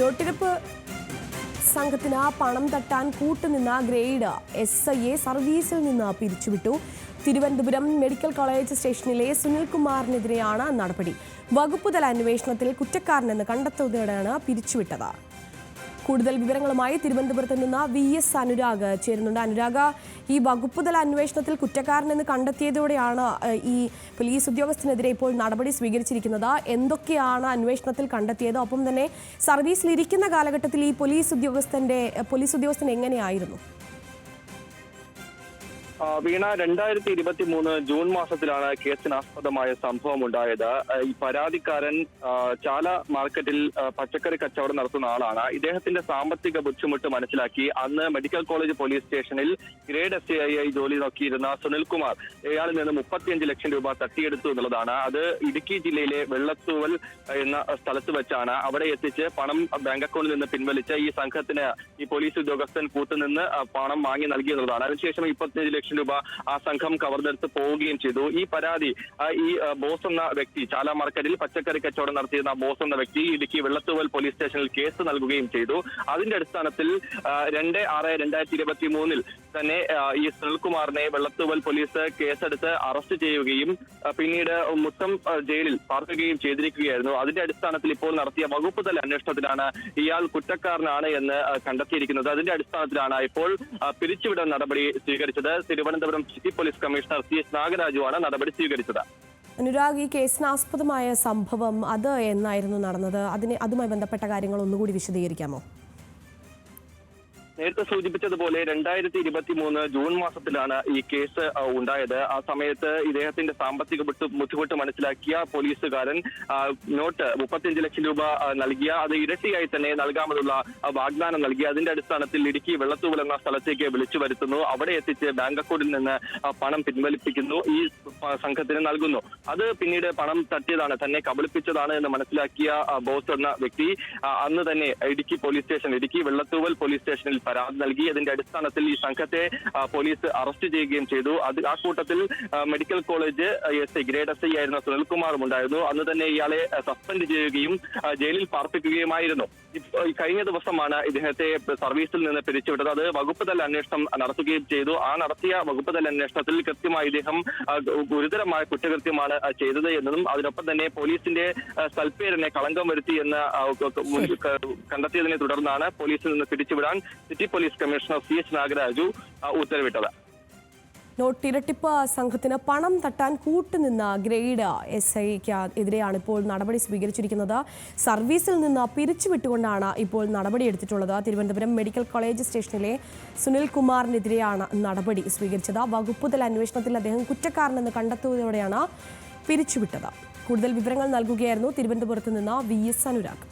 നോട്ടെടുപ്പ് സംഘത്തിന് പണം തട്ടാൻ കൂട്ടുനിന്ന ഗ്രേഡ് എസ് ഐ എ സർവീസിൽ നിന്ന് പിരിച്ചുവിട്ടു. തിരുവനന്തപുരം മെഡിക്കൽ കോളേജ് സ്റ്റേഷനിലെ സുനിൽകുമാറിനെതിരെയാണ് നടപടി. വകുപ്പുതല അന്വേഷണത്തിൽ കുറ്റക്കാരനെന്ന് കണ്ടെത്തുന്നതിനാണ് പിരിച്ചുവിട്ടത്. കൂടുതൽ വിവരങ്ങളുമായി തിരുവനന്തപുരത്ത് നിന്ന് വി എസ് അനുരാഗ് ചേരുന്നുണ്ട്. അനുരാഗ് ഈ വകുപ്പുതല അന്വേഷണത്തിൽ കുറ്റക്കാരനെന്ന് കണ്ടെത്തിയതോടെയാണ് ഈ പോലീസ് ഉദ്യോഗസ്ഥനെതിരെ ഇപ്പോൾ നടപടി സ്വീകരിച്ചിരിക്കുന്നത്. എന്തൊക്കെയാണ് അന്വേഷണത്തിൽ കണ്ടെത്തിയത്? ഒപ്പം തന്നെ സർവീസിലിരിക്കുന്ന കാലഘട്ടത്തിൽ ഈ പോലീസ് ഉദ്യോഗസ്ഥന്റെ പോലീസ് ഉദ്യോഗസ്ഥൻ എങ്ങനെയായിരുന്നു? വീണ രണ്ടായിരത്തി ഇരുപത്തി മൂന്ന് ജൂൺ മാസത്തിലാണ് കേസിനാസ്പദമായ സംഭവം ഉണ്ടായത് ഈ പരാതിക്കാരൻ ചാല മാർക്കറ്റിൽ പച്ചക്കറി കച്ചവടം നടത്തുന്ന ആളാണ്. ഇദ്ദേഹത്തിന്റെ സാമ്പത്തിക ബുദ്ധിമുട്ട് മനസ്സിലാക്കി അന്ന് മെഡിക്കൽ കോളേജ് പോലീസ് സ്റ്റേഷനിൽ ഗ്രേഡ് എസ് ഐ ആയി ജോലി നോക്കിയിരുന്ന സുനിൽകുമാർ ഇയാളിൽ നിന്ന് മുപ്പത്തിയഞ്ച് ലക്ഷം രൂപ തട്ടിയെടുത്തു എന്നുള്ളതാണ്. അത് ഇടുക്കി ജില്ലയിലെ വെള്ളത്തൂവൽ എന്ന സ്ഥലത്ത് വെച്ചാണ് അവിടെ എത്തിച്ച് പണം ബാങ്ക് അക്കൗണ്ടിൽ നിന്ന് പിൻവലിച്ച ഈ സംഘത്തിന് ഈ പോലീസ് ഉദ്യോഗസ്ഥൻ കൂട്ടുനിന്ന് പണം വാങ്ങി നൽകിയെന്നുള്ളതാണ് അതിനുശേഷം മുപ്പത്തിയഞ്ച് ലക്ഷം രൂപ ആ സംഘം കവർന്നെടുത്ത് പോവുകയും ചെയ്തു. ഈ പരാതി ഈ ബോസ് എന്ന വ്യക്തി ചാല മാർക്കറ്റിൽ പച്ചക്കറി കച്ചവടം നടത്തിയിരുന്ന ബോസ് എന്ന വ്യക്തി ഇടുക്കി വെള്ളത്തുവൽ പോലീസ് സ്റ്റേഷനിൽ കേസ് നൽകുകയും ചെയ്തു. അതിന്റെ അടിസ്ഥാനത്തിൽ രണ്ട് ആറ് രണ്ടായിരത്തി ഇരുപത്തി മൂന്നിൽ തന്നെ ഈ സുനിൽകുമാറിനെ വെള്ളത്തുവൽ പോലീസ് കേസെടുത്ത് അറസ്റ്റ് ചെയ്യുകയും പിന്നീട് മുത്തം ജയിലിൽ പാർക്കുകയും ചെയ്തിരിക്കുകയായിരുന്നു. അതിന്റെ അടിസ്ഥാനത്തിൽ ഇപ്പോൾ നടത്തിയ വകുപ്പ് തല അന്വേഷണത്തിലാണ് ഇയാൾ കുറ്റക്കാരനാണ് എന്ന് കണ്ടെത്തിയിരിക്കുന്നത്. അതിന്റെ അടിസ്ഥാനത്തിലാണ് ഇപ്പോൾ പിരിച്ചുവിടാൻ നടപടി സ്വീകരിച്ചത്. Thiruvananthapuram city police commissioner C S നാഗരാജുവാണ് നടപടി സ്വീകരിച്ചത്. അനുരാഗ് ഈ കേസിനാസ്പദമായ സംഭവം അത് എന്നായിരുന്നു നടന്നത്? അതിന് അതുമായി ബന്ധപ്പെട്ട കാര്യങ്ങൾ ഒന്നുകൂടി വിശദീകരിക്കാമോ? നേരത്തെ സൂചിപ്പിച്ചതുപോലെ രണ്ടായിരത്തി ഇരുപത്തി മൂന്ന് ജൂൺ മാസത്തിലാണ് ഈ കേസ് ഉണ്ടായത്. ആ സമയത്ത് ഇദ്ദേഹത്തിന്റെ സാമ്പത്തിക ബുദ്ധി- ബുദ്ധിമുട്ട് മനസ്സിലാക്കിയ പോലീസുകാരൻ നോട്ട് മുപ്പത്തിയഞ്ച് ലക്ഷം രൂപ നൽകിയ അത് ഇരട്ടിയായി തന്നെ നൽകാമെന്നുള്ള വാഗ്ദാനം നൽകി. അതിന്റെ അടിസ്ഥാനത്തിൽ ഇടുക്കി വെള്ളത്തൂവൽ എന്ന സ്ഥലത്തേക്ക് വിളിച്ചു വരുത്തുന്നു. അവിടെ എത്തിച്ച് ബാങ്ക് അക്കൗണ്ടിൽ നിന്ന് പണം പിൻവലിപ്പിക്കുന്നു. ഈ സംഘത്തിന് നൽകുന്നു. അത് പിന്നീട് പണം തട്ടിയതാണ്. തന്നെ കബളിപ്പിച്ചതാണ് എന്ന് മനസ്സിലാക്കിയ ബോസ് എന്ന വ്യക്തി അന്ന് തന്നെ Idukki police station Idukki Vellathooval police സ്റ്റേഷനിൽ പരാതി നൽകി. അതിന്റെ അടിസ്ഥാനത്തിൽ ഈ സംഘത്തെ പോലീസ് അറസ്റ്റ് ചെയ്യുകയും ചെയ്തു. അത് ആ കൂട്ടത്തിൽ medical college S I grade S I ആയിരുന്ന സുനിൽകുമാറും ഉണ്ടായിരുന്നു. അന്ന് തന്നെ ഇയാളെ സസ്പെൻഡ് ചെയ്യുകയും ജയിലിൽ പാർപ്പിക്കുകയുമായിരുന്നു. കഴിഞ്ഞ ദിവസമാണ് ഇദ്ദേഹത്തെ സർവീസിൽ നിന്ന് പിരിച്ചുവിട്ടത്. അത് വകുപ്പ് തല അന്വേഷണം നടത്തുകയും ചെയ്തു. ആ നടത്തിയ വകുപ്പ് തല അന്വേഷണത്തിൽ കൃത്യമായി ഇദ്ദേഹം ഗുരുതരമായ കുറ്റകൃത്യമാണ് ചെയ്തത് എന്നതും അതിനൊപ്പം തന്നെ പോലീസിന്റെ സൽപ്പേരനെ കളങ്കം വരുത്തി എന്ന് കണ്ടെത്തിയതിനെ തുടർന്നാണ് പോലീസിൽ നിന്ന് പിരിച്ചുവിടാൻ city police commissioner C H Nagaraju ഉത്തരവിട്ടത്. നോട്ട് ഇരട്ടിപ്പ് സംഘത്തിന് പണം തട്ടാൻ കൂട്ടുനിന്ന ഗ്രേഡ് എസ് ഐക്ക് എതിരെയാണ് ഇപ്പോൾ നടപടി സ്വീകരിച്ചിരിക്കുന്നത്. സർവീസിൽ നിന്ന് പിരിച്ചുവിട്ടുകൊണ്ടാണ് ഇപ്പോൾ നടപടി എടുത്തിട്ടുള്ളത്. തിരുവനന്തപുരം മെഡിക്കൽ കോളേജ് സ്റ്റേഷനിലെ സുനിൽ കുമാറിനെതിരെയാണ് നടപടി സ്വീകരിച്ചത്. വകുപ്പുതല അന്വേഷണത്തിൽ അദ്ദേഹം കുറ്റക്കാരനെന്ന് കണ്ടെത്തുന്നതോടെയാണ് പിരിച്ചുവിട്ടത്. കൂടുതൽ വിവരങ്ങൾ നൽകുകയായിരുന്നു തിരുവനന്തപുരത്ത് നിന്ന് വി എസ് അനുരാഗ്.